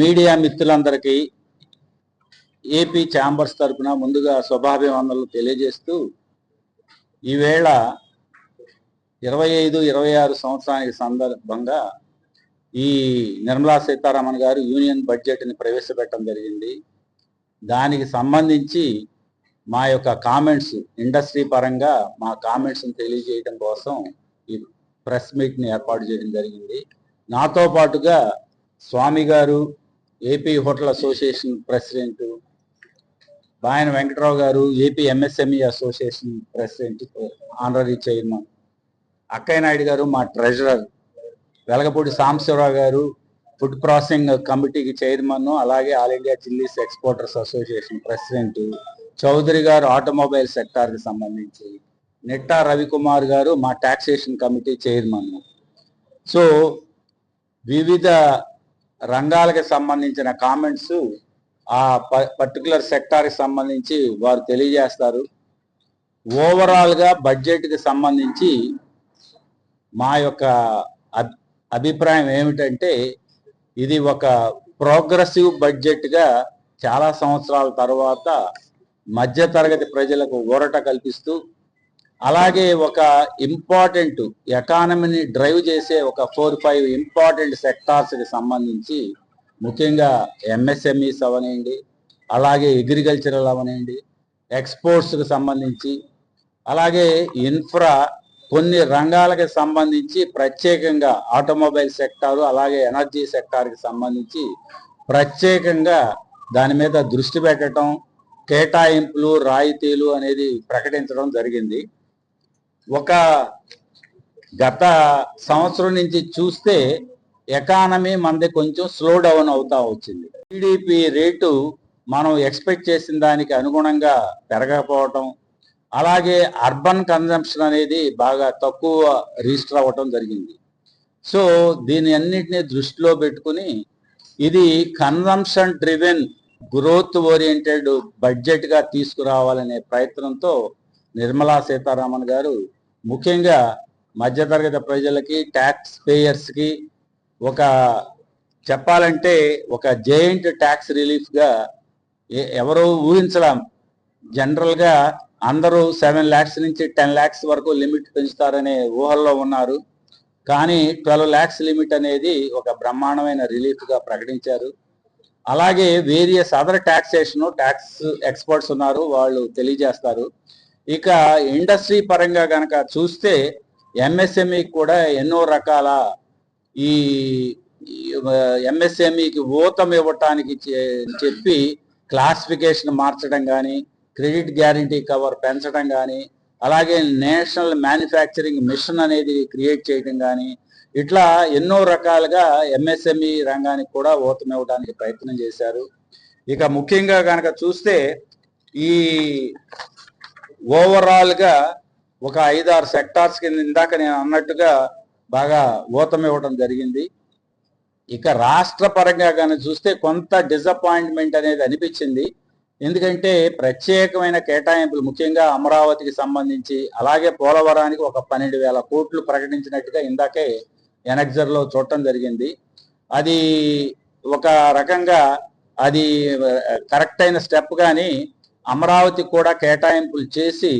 Media మిత్రులందరికీ AP chambers తరపున ముందుగా శుభాభివందనలు తెలియజేస్తూ ఈవేళ ఇరవై ఐదు ఇరవై ఆరు సంవత్సరానికి సందర్భంగా ఈ నిర్మలా సీతారామన్ గారు యూనియన్ బడ్జెట్ని ప్రవేశపెట్టడం జరిగింది. దానికి సంబంధించి మా యొక్క కామెంట్స్ ఇండస్ట్రీ పరంగా మా కామెంట్స్ని తెలియజేయడం కోసం ఈ ప్రెస్ మీట్ని ఏర్పాటు చేయడం జరిగింది. నాతో పాటుగా స్వామి గారు AP hotel association president Bayana Venkatarao గారు AP MSME association president honorary chairman Akkaiah Naidu గారు మా ట్రెజరర్ వెలగపూడి సాంబశివరావు గారు ఫుడ్ ప్రాసెసింగ్ కమిటీకి చైర్మన్ అలాగే all India chillies exporters association president Chowdary గారు ఆటోమొబైల్ సెక్టార్కి సంబంధించి నిట్టా రవికుమార్ గారు మా టాక్సేషన్ కమిటీ చైర్మన్. సో వివిధ రంగాలకు సంబంధించిన కామెంట్స్ ఆ పర్టికులర్ సెక్టార్కి సంబంధించి వారు తెలియజేస్తారు. ఓవరాల్గా బడ్జెట్కి సంబంధించి మా యొక్క అభిప్రాయం ఏమిటంటే ఇది ఒక ప్రోగ్రెసివ్ బడ్జెట్గా చాలా సంవత్సరాల తర్వాత మధ్యతరగతి ప్రజలకు ఊరట కల్పిస్తూ అలాగే ఒక ఇంపార్టెంట్ ఎకానమీని డ్రైవ్ చేసే ఒక ఫోర్ ఫైవ్ ఇంపార్టెంట్ సెక్టార్స్కి సంబంధించి ముఖ్యంగా ఎంఎస్ఎంఈస్ అవనండి అలాగే అగ్రికల్చరల్ అవనండి ఎక్స్పోర్ట్స్కి సంబంధించి అలాగే ఇన్ఫ్రా కొన్ని రంగాలకు సంబంధించి ప్రత్యేకంగా ఆటోమొబైల్ సెక్టారు అలాగే ఎనర్జీ సెక్టార్కి సంబంధించి ప్రత్యేకంగా దాని మీద దృష్టి పెట్టడం కేటాయింపులు రాయితీలు అనేది ప్రకటించడం జరిగింది. ఒక గత సంవత్సరం నుంచి చూస్తే ఎకానమీ మనది కొంచెం స్లో డౌన్ అవుతా వచ్చింది. టీడీపీ రేటు మనం ఎక్స్పెక్ట్ చేసిన దానికి అనుగుణంగా పెరగకపోవటం అలాగే అర్బన్ కన్జంప్షన్ అనేది బాగా తక్కువ రిజిస్టర్ అవ్వటం జరిగింది. సో దీని అన్నిటినీ దృష్టిలో పెట్టుకుని ఇది కన్జంప్షన్ డ్రివెన్ గ్రోత్ ఓరియంటెడ్ బడ్జెట్గా తీసుకురావాలనే ప్రయత్నంతో నిర్మలా సీతారామన్ గారు ముఖ్యంగా మధ్యతరగతి ప్రజలకి ట్యాక్స్ పేయర్స్కి ఒక చెప్పాలంటే ఒక జైంట్ ట్యాక్స్ రిలీఫ్గా ఎ- ఎవరు ఊహించలేం. జనరల్గా అందరూ సెవెన్ ల్యాక్స్ నుంచి టెన్ ల్యాక్స్ వరకు లిమిట్ పెంచుతారనే ఊహల్లో ఉన్నారు. కానీ ట్వెల్వ్ ల్యాక్స్ లిమిట్ అనేది ఒక బ్రహ్మాండమైన రిలీఫ్గా ప్రకటించారు. అలాగే various other taxation tax experts ఉన్నారు వాళ్ళు తెలియజేస్తారు. ఇక ఇండస్ట్రీ పరంగా కనుక చూస్తే ఎంఎస్ఎంఈ కూడా ఎన్నో రకాల ఈ ఎంఎస్ఎంఈకి ఊతం ఇవ్వటానికి చెప్పి క్లాసిఫికేషన్ మార్చడం కానీ క్రెడిట్ గ్యారంటీ కవర్ పెంచడం కానీ అలాగే నేషనల్ మ్యానుఫ్యాక్చరింగ్ మిషన్ అనేది క్రియేట్ చేయడం కానీ ఇట్లా ఎన్నో రకాలుగా ఎంఎస్ఎంఈ రంగానికి కూడా ఊతం ఇవ్వడానికి ప్రయత్నం చేశారు. ఇక ముఖ్యంగా కనుక చూస్తే ఈ ఓవరాల్గా ఒక ఐదారు సెక్టార్స్ కింద ఇందాక నేను అన్నట్టుగా బాగా ఊతం ఇవ్వడం జరిగింది. ఇక రాష్ట్ర పరంగా కానీ చూస్తే కొంత డిసప్పాయింట్మెంట్ అనేది అనిపించింది. ఎందుకంటే ప్రత్యేకమైన కేటాయింపులు ముఖ్యంగా అమరావతికి సంబంధించి అలాగే పోలవరానికి ఒక పన్నెండు వేల కోట్లు ప్రకటించినట్టుగా ఇందాకే ఎనక్జర్లో చూడటం జరిగింది. అది ఒక రకంగా అది కరెక్ట్ అయిన స్టెప్ కానీ అమరావతి కూడా కేటాయింపులు చేసి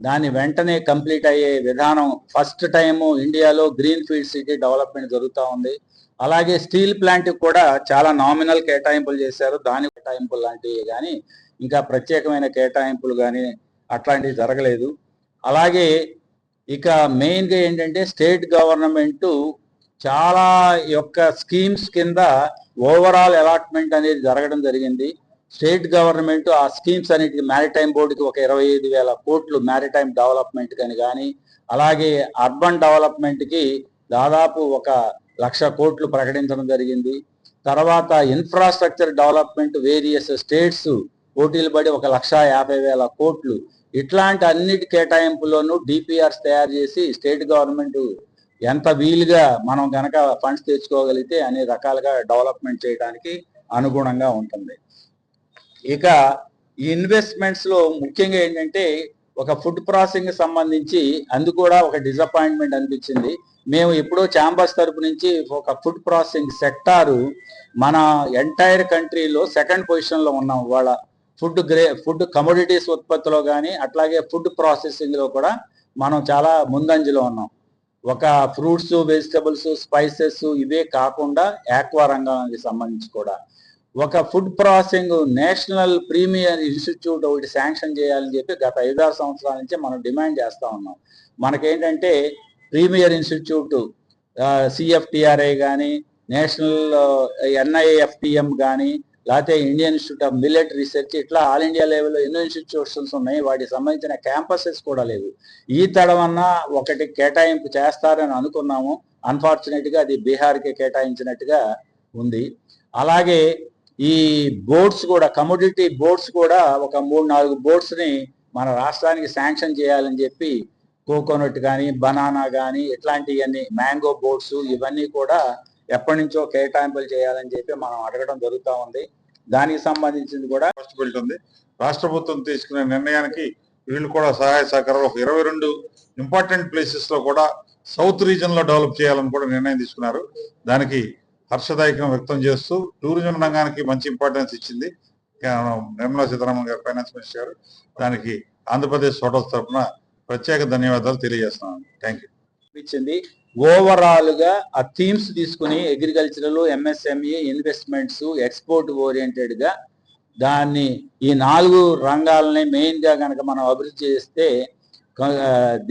దాని వెంటనే కంప్లీట్ అయ్యే విధానం ఫస్ట్ టైం ఇండియాలో గ్రీన్ ఫీల్డ్ సిటీ డెవలప్మెంట్ జరుగుతూ ఉంది. అలాగే స్టీల్ ప్లాంట్ కూడా చాలా నామినల్ కేటాయింపులు చేశారు. దాని కేటాయింపులు లాంటివి కానీ ఇంకా ప్రత్యేకమైన కేటాయింపులు కానీ అట్లాంటివి జరగలేదు. అలాగే ఇక మెయిన్గా ఏంటంటే స్టేట్ గవర్నమెంట్ చాలా యొక్క స్కీమ్స్ కింద ఓవరాల్ అలాట్మెంట్ అనేది జరగడం జరిగింది. స్టేట్ గవర్నమెంట్ ఆ స్కీమ్స్ అన్నిటికి మ్యారిటైమ్ బోర్డుకి ఒక ఇరవై ఐదు వేల కోట్లు మ్యారిటైమ్ డెవలప్మెంట్ కని కానీ అలాగే అర్బన్ డెవలప్మెంట్కి దాదాపు ఒక లక్ష కోట్లు ప్రకటించడం జరిగింది. తర్వాత ఇన్ఫ్రాస్ట్రక్చర్ డెవలప్మెంట్ వేరియస్ స్టేట్స్ పోటీలు పడి ఒక లక్ష యాభై వేల కోట్లు. ఇట్లాంటి అన్నిటి కేటాయింపులోనూ డిపిఆర్స్ తయారు చేసి స్టేట్ గవర్నమెంట్ ఎంత వీలుగా మనం కనుక ఫండ్స్ తెచ్చుకోగలిగితే అన్ని రకాలుగా డెవలప్మెంట్ చేయడానికి అనుగుణంగా ఉంటుంది. ఇక ఈ ఇన్వెస్ట్మెంట్స్లో ముఖ్యంగా ఏంటంటే ఒక ఫుడ్ ప్రాసెసింగ్ సంబంధించి అందు కూడా ఒక డిసప్పాయింట్మెంట్ అనిపించింది. మేము ఎప్పుడో ఛాంబర్స్ తరపు నుంచి ఒక ఫుడ్ ప్రాసెసింగ్ సెక్టారు మన ఎంటైర్ కంట్రీలో సెకండ్ పొజిషన్లో ఉన్నాం. వాళ్ళ ఫుడ్ గ్రే ఫుడ్ కమోడిటీస్ ఉత్పత్తిలో కానీ అట్లాగే ఫుడ్ ప్రాసెసింగ్లో కూడా మనం చాలా ముందంజలో ఉన్నాం. ఒక ఫ్రూట్స్ వెజిటబుల్స్ స్పైసెస్ ఇవే కాకుండా యాక్వా రంగానికి సంబంధించి కూడా. ఒక food processing national premier institute ఒకటి శాంక్షన్ చేయాలని చెప్పి గత ఐదారు సంవత్సరాల నుంచి మనం డిమాండ్ చేస్తూ ఉన్నాం. మనకేంటంటే ప్రీమియర్ ఇన్స్టిట్యూట్ సిఎఫ్టిఆర్ఐ కానీ నేషనల్ ఎన్ఐఎఫ్టిఎం కానీ లేకపోతే Indian institute of millet research ఇట్లా ఆల్ ఇండియా లెవెల్లో ఎన్నో ఇన్స్టిట్యూషన్స్ ఉన్నాయి. వాటికి సంబంధించిన క్యాంపసెస్ కూడా లేవు. ఈ తడవన్న ఒకటి కేటాయింపు చేస్తారని అనుకున్నాము. అన్ఫార్చునేట్గా అది బీహార్కి కేటాయించినట్టుగా ఉంది. అలాగే ఈ బోర్డ్స్ కూడా కమోడిటీ బోర్డ్స్ కూడా ఒక మూడు నాలుగు బోర్డ్స్ని మన రాష్ట్రానికి శాంక్షన్ చేయాలని చెప్పి కోకోనట్ కానీ బనానా కానీ ఇట్లాంటివన్నీ మ్యాంగో బోర్డ్స్ ఇవన్నీ కూడా ఎప్పటి నుంచో కేటాయింపులు చేయాలని చెప్పి మనం అడగడం జరుగుతూ ఉంది. దానికి సంబంధించింది కూడా ఉంది. రాష్ట్ర ప్రభుత్వం తీసుకునే నిర్ణయానికి వీళ్ళు కూడా సహాయ సహకారాలు ఒక ఇరవై రెండు ఇంపార్టెంట్ ప్లేసెస్లో కూడా సౌత్ రీజన్లో డెవలప్ చేయాలని కూడా నిర్ణయం తీసుకున్నారు. దానికి హర్షదాయకం వ్యక్తం చేస్తూ టూరిజం రంగానికి మంచి ఇంపార్టెన్స్ ఇచ్చింది. నిర్మలా సీతారామన్ గారు ఫైనాన్స్ మినిస్టర్ గారు. దానికి ఆంధ్రప్రదేశ్ హోటల్స్ తరఫున ప్రత్యేక ధన్యవాదాలు తెలియజేస్తున్నాను. థ్యాంక్ యూ ఇచ్చింది ఓవరాల్గా ఆ థీమ్స్ తీసుకుని అగ్రికల్చరల్ ఎంఎస్ఎంఈ ఇన్వెస్ట్మెంట్స్ ఎక్స్పోర్ట్ ఓరియంటెడ్గా దాన్ని ఈ నాలుగు రంగాలని మెయిన్గా కనుక మనం అభివృద్ధి చేస్తే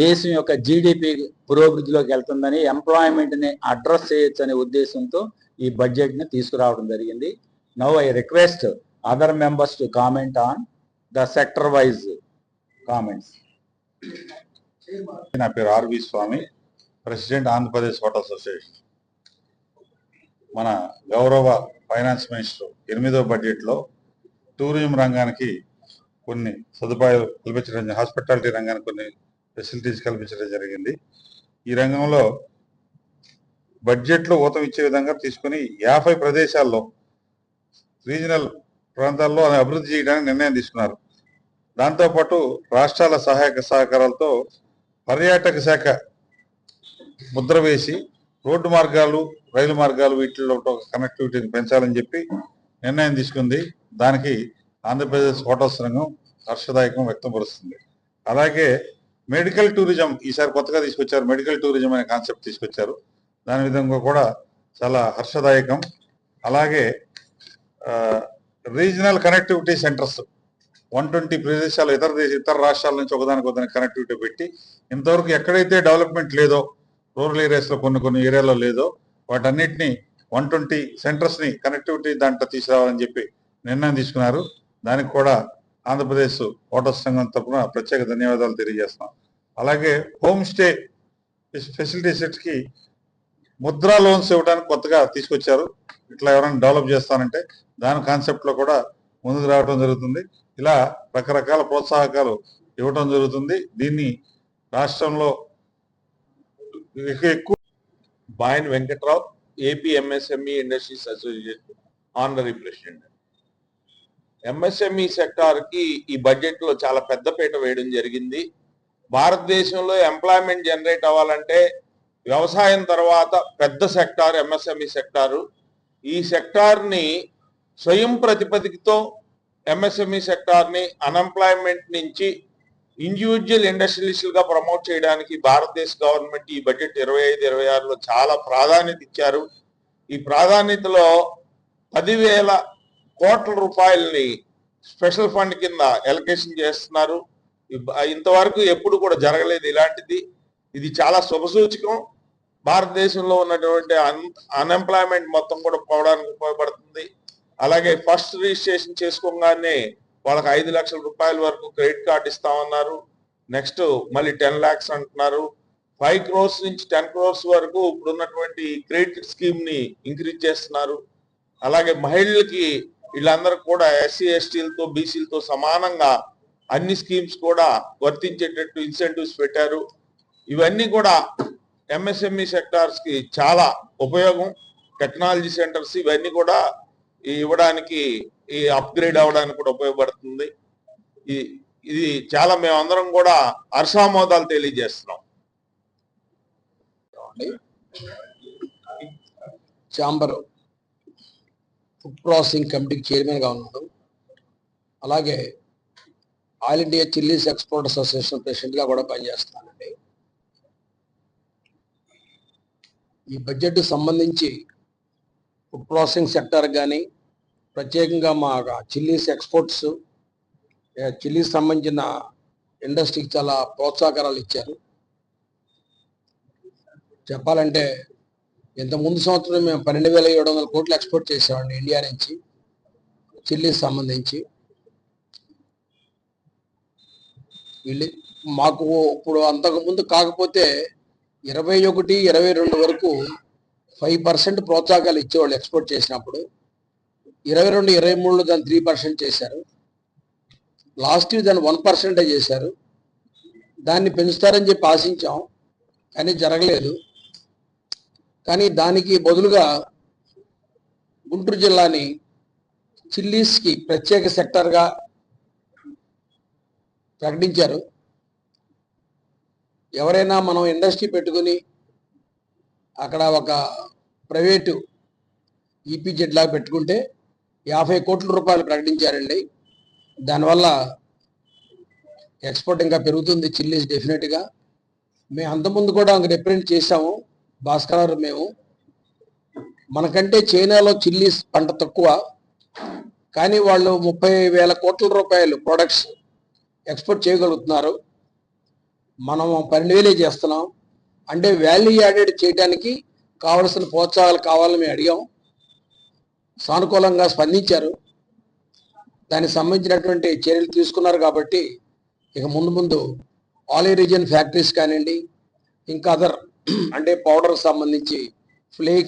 దేశం యొక్క జీడిపి పురోభివృద్ధిలోకి వెళ్తుందని ఎంప్లాయ్మెంట్ని అడ్రస్ చేయొచ్చు అనే ఉద్దేశంతో ఈ బడ్జెట్ని తీసుకురావడం జరిగింది. Now I request other members to comment on the sector wise comments నా పేరు R V Swamy president Andhra Pradesh hotel association మన గౌరవ ఫైనాన్స్ మినిస్టర్ ఎనిమిదో బడ్జెట్లో టూరిజం రంగానికి కొన్ని సదుపాయాలు కల్పించడం హాస్పిటాలిటీ రంగానికి కొన్ని ఫెసిలిటీస్ కల్పించడం జరిగింది. ఈ రంగంలో బడ్జెట్లో ఊతం ఇచ్చే విధంగా తీసుకుని యాభై ప్రదేశాల్లో రీజనల్ ప్రాంతాల్లో అభివృద్ధి చేయడానికి నిర్ణయం తీసుకున్నారు. దాంతోపాటు రాష్ట్రాల సహాయక సహకారాలతో పర్యాటక శాఖ ముద్ర వేసి రోడ్డు మార్గాలు రైలు మార్గాలు వీటిలో కనెక్టివిటీని పెంచాలని చెప్పి నిర్ణయం తీసుకుంది. దానికి ఆంధ్రప్రదేశ్ హోటల్స్ రంగం హర్షదాయకం వ్యక్తపరుస్తుంది. అలాగే మెడికల్ టూరిజం ఈసారి కొత్తగా తీసుకొచ్చారు. మెడికల్ టూరిజం అనే కాన్సెప్ట్ తీసుకొచ్చారు. దాని విధంగా కూడా చాలా హర్షదాయకం. అలాగే regional connectivity centres. One twenty ప్రదేశాలు ఇతర దేశ ఇతర రాష్ట్రాల నుంచి ఒకదానికి ఒకదానికి కనెక్టివిటీ పెట్టి ఇంతవరకు ఎక్కడైతే డెవలప్మెంట్ లేదో రూరల్ ఏరియాస్లో కొన్ని కొన్ని ఏరియాలో లేదో వాటన్నిటిని వన్ ట్వంటీ సెంటర్స్ని కనెక్టివిటీ దాంట్లో తీసుకురావాలని చెప్పి నిర్ణయం తీసుకున్నారు. దానికి కూడా ఆంధ్రప్రదేశ్ ఓటర్ సంఘం తరఫున ప్రత్యేక ధన్యవాదాలు తెలియజేస్తున్నాం. అలాగే హోమ్ స్టే ఫెసిలిటీస్కి ముద్రా లోన్స్ ఇవ్వడానికి కొత్తగా తీసుకొచ్చారు. ఇట్లా ఎవరైనా డెవలప్ చేస్తానంటే దాని కాన్సెప్ట్లో కూడా ముందుకు రావడం జరుగుతుంది. ఇలా రకరకాల ప్రోత్సాహకాలు ఇవ్వటం జరుగుతుంది. దీన్ని రాష్ట్రంలో ఎక్కువ Bayan Venkatrao AP MSME industries association honorary president. MSME సెక్టార్కి ఈ బడ్జెట్లో చాలా పెద్ద పీట వేయడం జరిగింది. భారతదేశంలో ఎంప్లాయ్మెంట్ జనరేట్ అవ్వాలంటే వ్యవసాయం తర్వాత పెద్ద సెక్టార్ ఎంఎస్ఎంఈ సెక్టారు. ఈ సెక్టార్ని స్వయం ప్రతిపదికతో ఎంఎస్ఎంఈ సెక్టార్ని అన్ఎంప్లాయ్మెంట్ నుంచి ఇండివిజువల్ ఇండస్ట్రియలిస్టులుగా ప్రమోట్ చేయడానికి భారతదేశ గవర్నమెంట్ ఈ బడ్జెట్ ఇరవై ఐదు ఇరవై ఆరులో చాలా ప్రాధాన్యత ఇచ్చారు. ఈ ప్రాధాన్యతలో పదివేల కోట్ల రూపాయలని స్పెషల్ ఫండ్ కింద ఎలకేషన్ చేస్తున్నారు. ఇంతవరకు ఎప్పుడు కూడా జరగలేదు ఇలాంటిది. ఇది చాలా శుభసూచకం. భారతదేశంలో ఉన్నటువంటి అన్ఎంప్లాయ్మెంట్ మొత్తం కూడా పోవడానికి ఉపయోగపడుతుంది. అలాగే ఫస్ట్ రిజిస్ట్రేషన్ చేసుకోగానే వాళ్ళకి ఐదు లక్షల రూపాయల వరకు క్రెడిట్ కార్డు ఇస్తామన్నారు. నెక్స్ట్ మళ్ళీ టెన్ లాక్స్ అంటున్నారు. ఫైవ్ క్రోర్స్ నుంచి టెన్ క్రోర్స్ వరకు ఇప్పుడు ఉన్నటువంటి క్రెడిట్ స్కీమ్ని ఇంక్రీజ్ చేస్తున్నారు. అలాగే మహిళలకి వీళ్ళందరూ కూడా ఎస్సీ ఎస్టీలతో బీసీలతో సమానంగా అన్ని స్కీమ్స్ కూడా వర్తించేటట్టు ఇన్సెంటివ్స్ పెట్టారు. ఇవన్నీ కూడా ఎంఎస్ఎంఈ సెక్టార్స్కి చాలా ఉపయోగం. టెక్నాలజీ సెంటర్స్ ఇవన్నీ కూడా ఇవ్వడానికి ఈ అప్గ్రేడ్ అవ్వడానికి కూడా ఉపయోగపడుతుంది. ఈ ఇది చాలా మేమందరం కూడా హర్షామోదాలు తెలియజేస్తున్నాం. చాంబర్ ఫుడ్ ప్రాసెసింగ్ కమిటీకి చైర్మన్గా ఉన్నాడు. అలాగే all India chillies export association ప్రెసిడెంట్గా కూడా పనిచేస్తున్నానండి ఈ బడ్జెట్ సంబంధించి ఫుడ్ ప్రాసెసింగ్ సెక్టర్ కానీ ప్రత్యేకంగా మా చిల్లీస్ ఎక్స్పోర్ట్స్ చిల్లీస్ సంబంధించిన ఇండస్ట్రీకి చాలా ప్రోత్సాహకరాలు ఇచ్చారు. చెప్పాలంటే ఇంత ముందు సంవత్సరం మేము పన్నెండు వేల ఏడు వందల కోట్లు ఎక్స్పోర్ట్ చేసామండి ఇండియా నుంచి చిల్లీస్ సంబంధించి. వీళ్ళు మాకు ఇప్పుడు అంతకు ముందు కాకపోతే ఇరవై ఒకటి ఇరవై రెండు వరకు ఫైవ్ పర్సెంట్ ప్రోత్సాహకాలు ఇచ్చేవాళ్ళు ఎక్స్పోర్ట్ చేసినప్పుడు ఇరవై రెండు ఇరవై మూడులో దాన్ని త్రీ పర్సెంట్ చేశారు. లాస్ట్ ఇయర్ దాన్ని వన్ పర్సెంటే చేశారు. దాన్ని పెంచుతారని చెప్పి ఆశించాం కానీ జరగలేదు. కానీ దానికి బదులుగా గుంటూరు జిల్లాని చిల్లీస్కి ప్రత్యేక సెక్టర్గా ప్రకటించారు. ఎవరైనా మనం ఇండస్ట్రీ పెట్టుకుని అక్కడ ఒక ప్రైవేటు ఈపీజెడ్ లాగా పెట్టుకుంటే యాభై కోట్ల రూపాయలు ప్రకటించారండి. దానివల్ల ఎక్స్పోర్ట్ ఇంకా పెరుగుతుంది చిల్లీస్ డెఫినెట్గా మేము అంతకుముందు కూడా రిప్రజెంట్ చేసాము భాస్కర్ మేము. మనకంటే చైనాలో చిల్లీస్ పంట తక్కువ. కానీ వాళ్ళు ముప్పై వేల కోట్ల రూపాయలు ప్రొడక్ట్స్ ఎక్స్పోర్ట్ చేయగలుగుతున్నారు. మనం పన్నెండు వేలే చేస్తున్నాం. అంటే వాల్యూ యాడెడ్ చేయడానికి కావలసిన ప్రోత్సాహాలు కావాలని మేము అడిగాం. సానుకూలంగా స్పందించారు. దానికి సంబంధించినటువంటి చర్యలు తీసుకున్నారు కాబట్టి ఇక ముందు ముందు ఆల్ రీజియన్ ఫ్యాక్టరీస్ కానివ్వండి ఇంకా అదర్ అంటే పౌడర్ సంబంధించి ఫ్లేక్